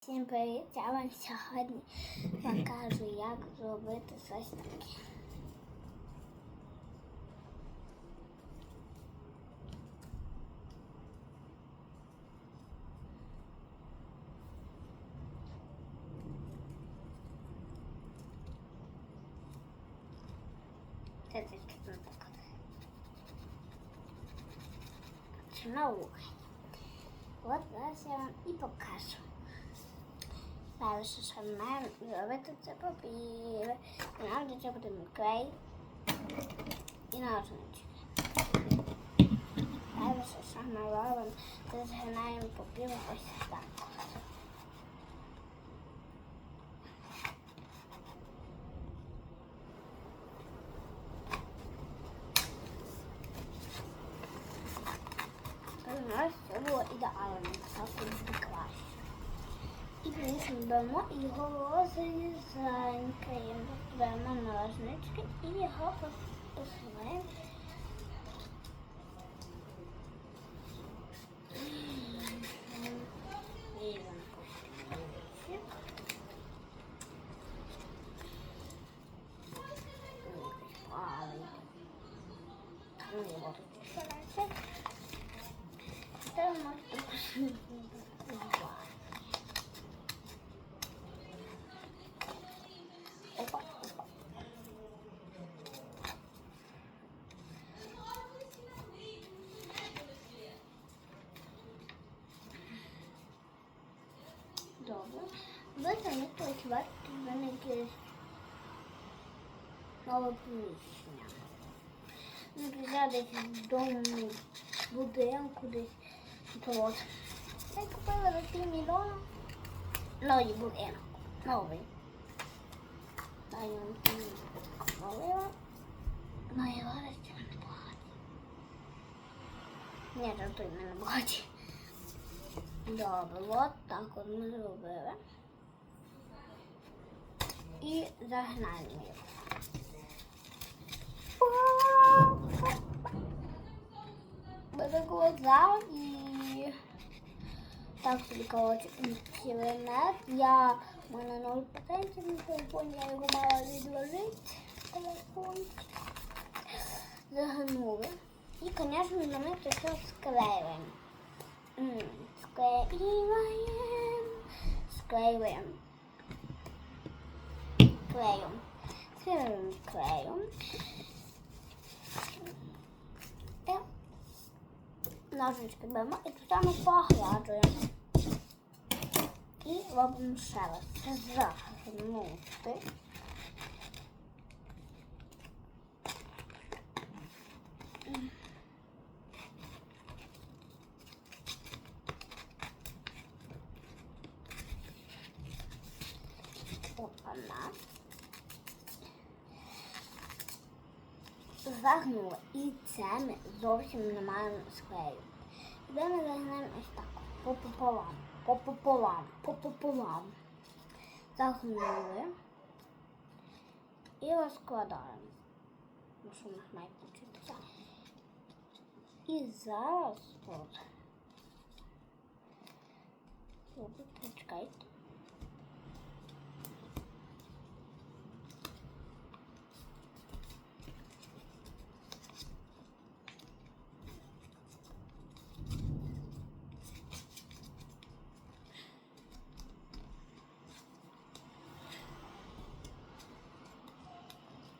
Всім привіт! Я вам сьогодні покажу, як зробити щось таке. Це тільки тут так. Наука. От зараз я вам і покажу. Перше, що маємо зробити, це папір. Нам для цього потрібен клей і ножнички. Перше, що ми робимо, це згинаємо папір ось так. У нас все було ідеально, так і краще. І звісно, беремо його розрізаємо, беремо ножнички і його посуваємо. Різемо кусочок. Бачите, в мене якесь. Ну, я десь в дому, в будинку десь. От. Я купила за 3 мільйони. Новий будинок. Новий. Даємо купила. Ну і зараз це не багаті. Ні, жартуй, не багаті. Добре, от так от ми зробили. І. Буде глаза і так собі кілометр. Я в мене 0 патентів на телефоні, я його мала відложити. Телефон. Загнули. І, звісно, ми це все склеюємо. Склеюємо. Склеюємо. Клеєм. Склеюємо клеєм. Так. Ножички беремо і тут ми погладжуємо. І робимо ще раз. Загнути. Загнули. І це ми зовсім не маємо склею. Де ми загнемо ось так. Попополам. Попополам. Попополам. Загнули. І розкладаємо. Ну, що нас має получитися. І зараз тут. Почекайте.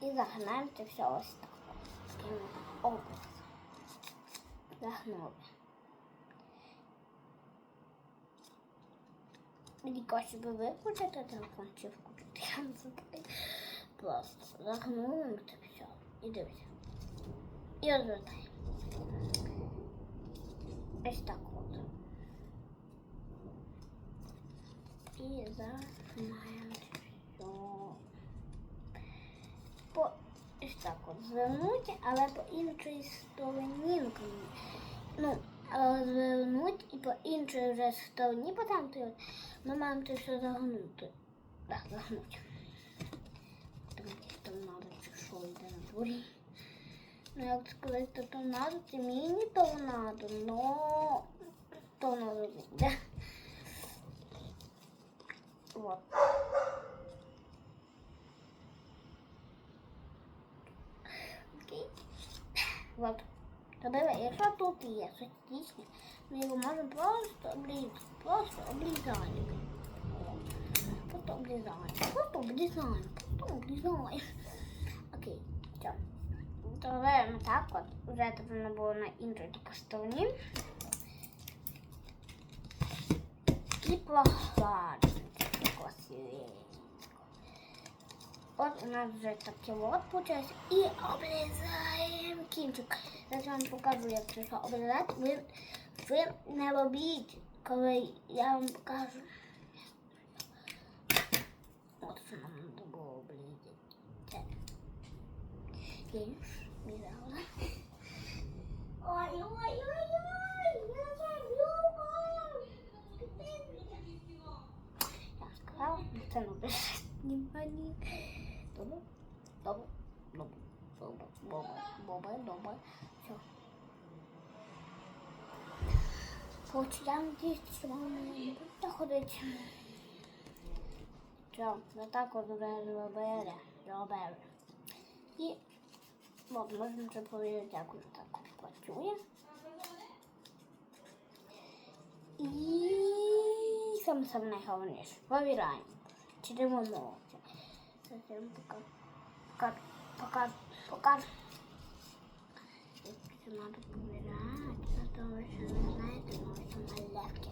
І загнаємо це все ось так. Таким образом. Загнули. Мені краще би виключити телефон чи включити. Я не знаю. Просто загнули ми це все. І дивіться. І розвертаємо. Ось так от. І це все по ось так от звернути, але по іншій стороні. Ну, розвернути і по іншій вже стороні, бо там ти ми маємо це все загнути. Так, загнути. Там якийсь торнадо чи що йде на дворі. Ну, як сказати, торнадо, це міні-торнадо, но торнадо буде. Вот. Окей. Вот. Тобто, якщо тут є сосисні, ми його можемо просто обрізати. Просто обрізаємо. О. Просто обрізаємо. Просто обрізаємо. Просто обрізаємо. Окей, все. Ми так от. Вже це воно було на іншій стороні. І прохладненько, красивенько. От у нас вже таке от получилось. І обрізаємо кінчик. Зараз вам покажу, як це все обрізати. Ви, ви не робіть, коли я вам покажу. От що нам треба було обрізати. Це. Я ж обрізала. Ой, ой, ой, ой, я забула. Я сказала, це не обрізати. Внимание. Добре, добре, добре, добре, добре, добре, добре. Все. Короче, я надеюсь, що вам не буде ходити. Все, за так от вже зробили, зробили. І от, можна вже повірити, як воно так працює. І саме саме найголовніше, повіраємо. Чи не можна? Зараз я вам покажу. Покажу, покажу, покажу. Як це треба повіряти, а то ви ще не знаєте, ну це малявки.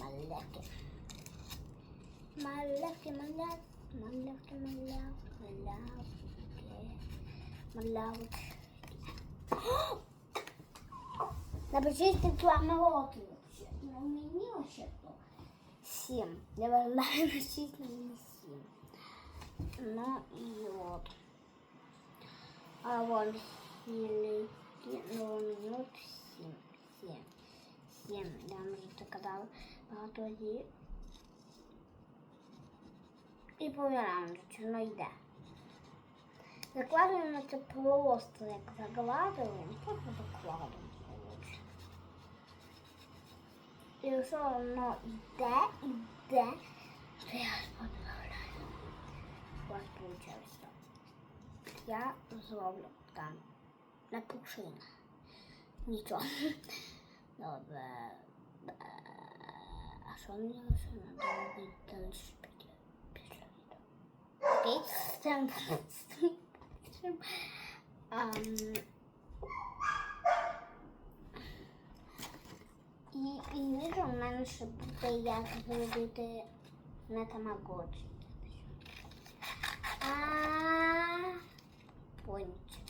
Малявки. Малявки, малявки, малявки, малявки, малявки, малявки. Напишіть рекламу роки. Ну, мені вообще. Сім. Я вважаю на шість, на мені сім. Ну і от. А вон сіли, ну, минут сім. Сім. Сім. Я вам вже це казала. Багато разів. І повіряємо, чи воно йде. Закладуємо це просто, як закладуємо, просто закладуємо. коротше. І якщо воно йде, йде, то я подивляю. У вас. Я зроблю там на пушина. Нічого. Добре. Е, А що мені лише треба робити після відео? Окей, це Ам, І, ніж у мене буде як зробити на тамагочі. А пончик.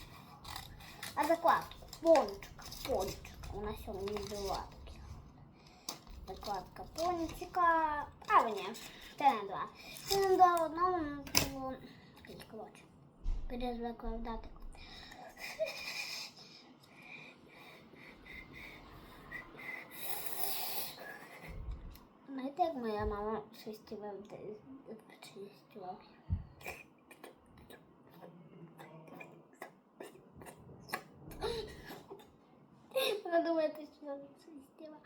А закладку. Пончик. Пончик. У нас сьогодні була такі. Закладка пончика. А ні, це не два. Це не два одному було. Коротше. Перезвикладати. Знаєте, як моя мама чистила чистила? Вона думає, ти що вона чистила.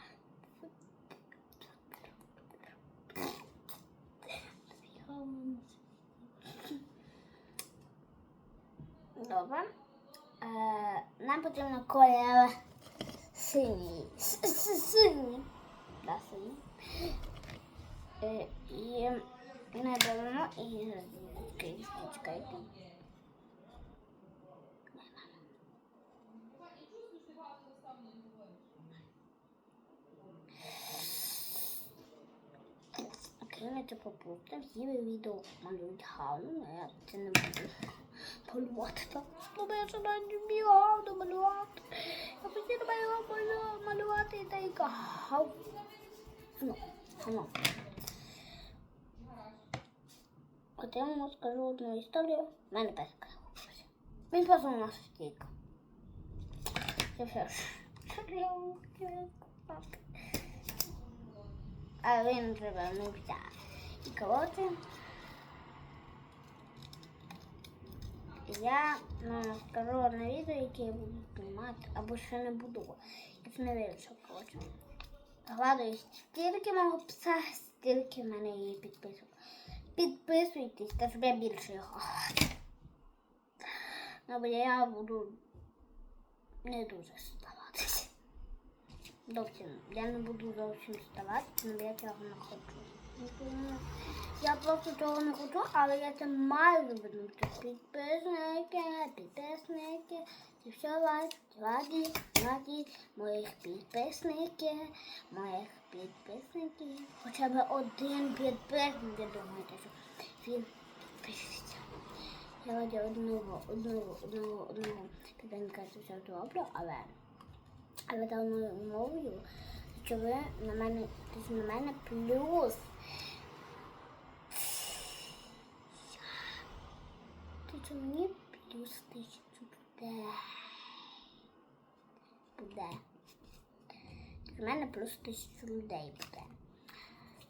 Добре. Е, нам потрібно колір синій. Синій. Да, синій. Е, і не беремо і чекайте. Окей, ми це попустимо. Всі ви відео малюють гарно, а я це не буду малювати так. Тому я сюди не вмію гарно малювати. Я хотіла малювати, малювати та й гав. Ну, ну. От я вам скажу одну історію. У мене песик захопився. Він просто у нас стік. Це все ж. Я вам хотіла сказати. А він привернувся. І коротше. Я ну, скажу одне відео, яке я буду знімати, або ще не буду. Я не вирішив, коротше. Гладую стільки мого пса стільки в мене її підписок. Підписуйтесь, та щоб я більше його. Ну, бо я буду не дуже ставатися. Зовсім. Я не буду зовсім ставати, але я цього не хочу. Я просто цього не хочу, але я це маю звернути. Підписники, підписники, це все лайк, раді, раді моїх підписників, моїх підписників. Хоча б один підписник, я думаєте, що він підпишеться. Я раді одного, одного, одного, одного підписника це все добре, але але давною мовою, що ви на мене, тобто на мене плюс. Тобто мені плюс тисячу буде. Буде. Тобто мене плюс тисячу людей буде.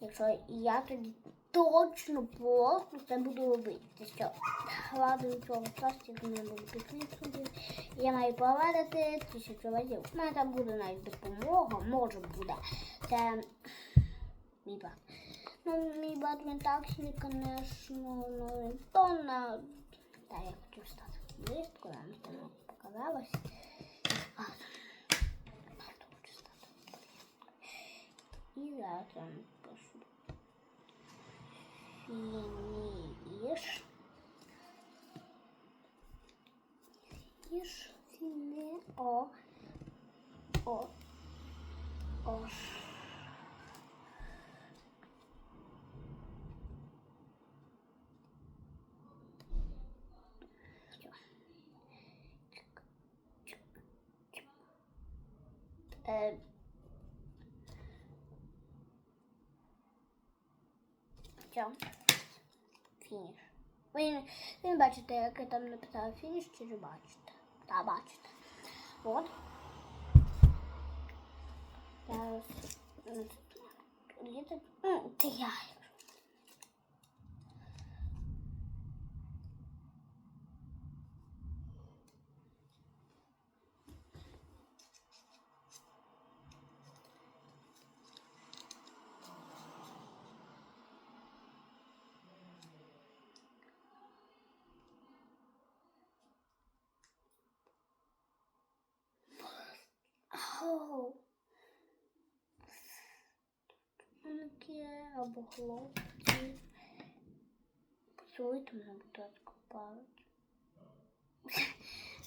Якщо я тоді точно просто це буду робити. Що гладую цього пластик, в мене буде підписувати. Я маю провадити тисячу разів. У мене там буде навіть допомога, може буде. Це мій брат. Ну, мій брат він так звісно, ну, то на... Та я хочу стати футболісткою, нам це не показалось. А, правда хочу стати футболісткою. І зараз я вам пишу. Фініш. Фініш. Фіні. О. О. О. Е, Все. Фініш. Ви, ви бачите, як я там написала фініш, чи не бачите? Та бачите. От. Зараз. Є Це я. Таке або хлопці. Поцілуйте мене, будь ласка, палець.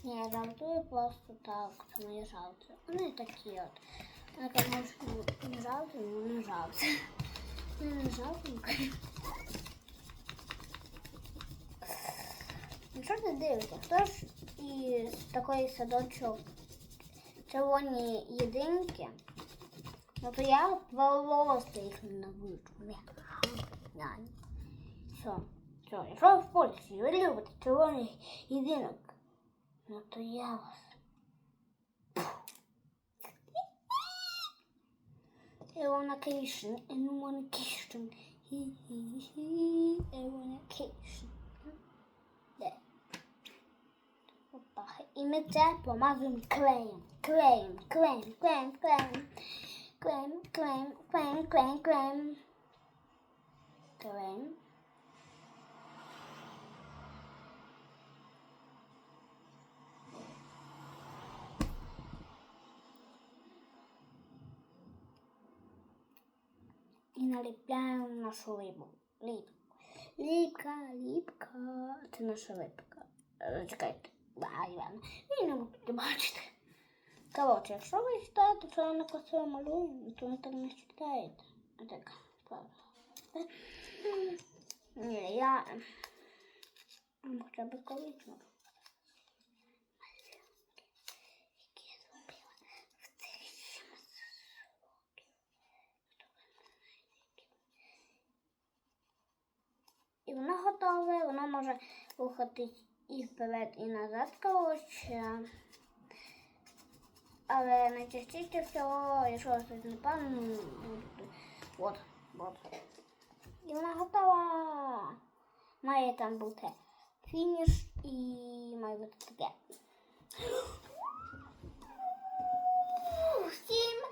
Ні, я жартую просто так, це мої жарти. Вони такі от. Я, конечно, не жарти, але не жарти. Ну, не жарти, Ну що ти дивишся? Хто ж із такої садочок червоні єдинки? Ну то я волосся їх. Не. Не. Все. Все. Якщо в Польщі ви любите червоних єдинок, ну то я вас. I wanna cation, I wanna cation. I wanna cation. Де? inny po małym klejem. Klejem, klejem, klejem, klejem. Klejem, klejem, klejem, klejem, klejem. Klejem. I nalepiają naszą rybą. Lipka, lipka, lipka. To nasza rybka. Czekajcie. Чекайте. Да, не будете бачити. Коротше, якщо ви читаєте, що я на красиво малюю, то ви так не читаєте. Так, правда. Ні, я хоча б колись можу. І воно готове, воно може рухатись і вперед, і назад коротше. Але найчастіше всього, якщо щось не пану, буду. От, от. І вона готова. Має там бути фініш і має бути таке. Всім